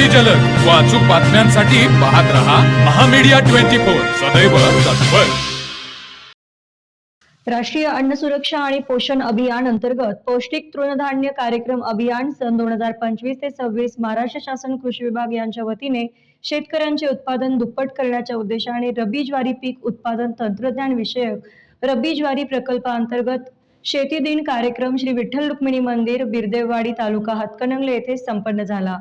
अगदी जलद. व अचूक बातम्यांसाठी पाहत रहा महामीडिया ट्वेंटी फोर. सदैव तत्पर. राष्ट्रीय अन्न सुरक्षा आणि पोषण अभियान अंतर्गत पौष्टिक तृणधान्य कार्यक्रम अभियान सन दोन हजार पंचवीस ते सव्वीस महाराष्ट्र शासन कृषी विभाग यांच्या वतीने शेतकऱ्यांचे उत्पादन दुप्पट करण्याच्या उद्देशाने रब्बी ज्वारी पीक उत्पादन तंत्रज्ञान विषयक रब्बी ज्वारी प्रकल्पाअंतर्गत शेती दिन कार्यक्रम श्री विठ्ठल रुक्मिणी मंदिर बिरदेववाडी तालुका हातकणंगले येथे संपन्न झाला.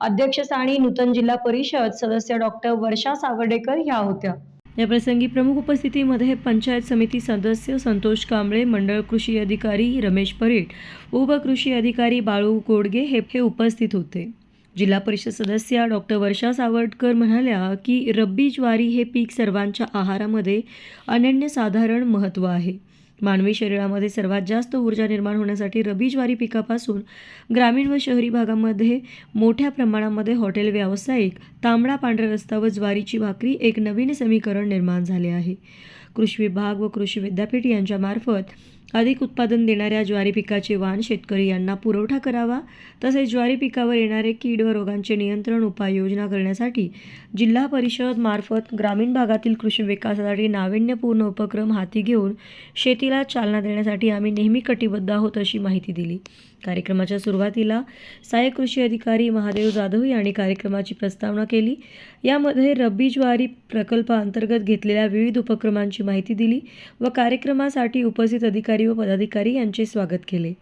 अध्यक्षस्थानी नूतन जिल्हा परिषद सदस्य डॉक्टर वर्षा सावर्डेकर ह्या होत्या. या प्रसंगी प्रमुख उपस्थितीमध्ये पंचायत समिती सदस्य संतोष कांबळे मंडळ कृषी अधिकारी रमेश परेट उपकृषी अधिकारी बाळू गोडगे हे हे उपस्थित होते. जिल्हा परिषद सदस्या डॉक्टर वर्षा सावडकर म्हणाल्या की रब्बी ज्वारी हे पीक सर्वांच्या आहारामध्ये अनन्यसाधारण महत्त्व आहे. मानवी शरीरामध्ये सर्वात जास्त ऊर्जा निर्माण होण्यासाठी रबी ज्वारी पिकापासून ग्रामीण व शहरी भागामध्ये मोठ्या प्रमाणामध्ये हॉटेल व्यावसायिक तांबडा पांढरा रस्ता व ज्वारीची भाकरी एक नवीन समीकरण निर्माण झाले आहे. कृषी विभाग व कृषी विद्यापीठ यांच्यामार्फत अधिक उत्पादन देणाऱ्या ज्वारी पिकाचे वाण शेतकरी यांना पुरवठा करावा तसेच ज्वारी पिकावर येणारे कीड व रोगांचे नियंत्रण उपाययोजना करण्यासाठी जिल्हा परिषद मार्फत ग्रामीण भागातील कृषी विकासासाठी नाविन्यपूर्ण उपक्रम हाती घेऊन शेतीला चालना देण्यासाठी आम्ही नेहमी कटिबद्ध आहोत अशी माहिती दिली. कार्यक्रमाच्या सुरुवातीला सहाय्यक कृषी अधिकारी महादेव जाधव यांनी कार्यक्रमाची प्रस्तावना केली. यामध्ये रब्बी ज्वारी प्रकल्पाअंतर्गत घेतलेल्या विविध उपक्रमांची माहिती दिली व कार्यक्रमासाठी उपस्थित अधिकारी व पदाधिकारी यांचे स्वागत केले.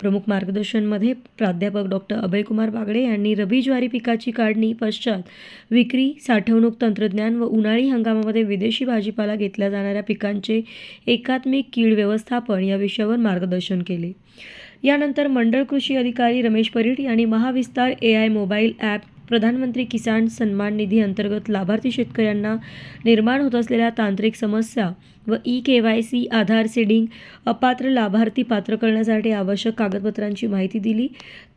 प्रमुख मार्गदर्शनमध्ये प्राध्यापक डॉक्टर अभयकुमार बागडे यांनी रबी ज्वारी पिकाची काढणी पश्चात विक्री साठवणूक तंत्रज्ञान व उन्हाळी हंगामामध्ये विदेशी भाजीपाला घेतल्या जाणाऱ्या पिकांचे एकात्मिक कीड व्यवस्थापन या विषयावर मार्गदर्शन केले. यानंतर मंडळ कृषी अधिकारी रमेश परीट यांनी Mahavistar A I mobile app प्रधानमंत्री किसान सन्मान निधी अंतर्गत लाभार्थी शेतकऱ्यांना निर्माण होत असलेल्या तांत्रिक समस्या व E K Y C Aadhaar seeding अपात्र लाभार्थी पात्र करण्यासाठी आवश्यक कागदपत्रांची माहिती दिली.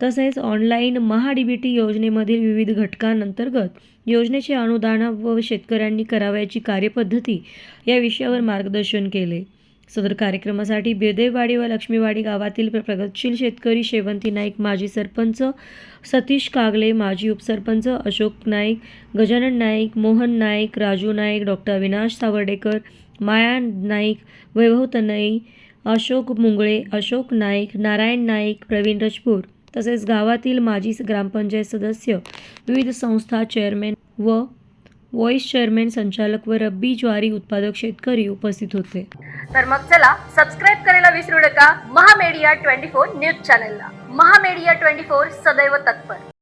तसेच online Maha D B T योजनेमधील विविध घटकांअंतर्गत योजनेचे अनुदान व शेतकऱ्यांनी करावयाची कार्यपद्धती या विषयावर मार्गदर्शन केले. सदर कार्यक्रमासाठी बेदेवाडी व लक्ष्मीवाडी गावातील प्रगतशील शेतकरी शेवंती नाईक माजी सरपंच सतीश कागले माजी उपसरपंच अशोक नाईक गजानन नाईक मोहन नाईक राजू नाईक डॉक्टर अविनाश सावर्डेकर माया नाईक वैभव तनई अशोक मुंगळे अशोक नाईक नारायण नाईक प्रवीण रजपूर तसेच गावातील माजी ग्रामपंचायत सदस्य विविध संस्था चेअरमॅन व व्हॉइस चेअरमॅन संचालक व रब्बी ज्वारी उत्पादक शेतकरी उपस्थित होते. तर मग चला सबस्क्राईब करायला विसरू नका. महामेडिया ट्वेंटी फोर न्यूज चॅनलला. महामेडिया ट्वेंटी फोर सदैव तत्पर.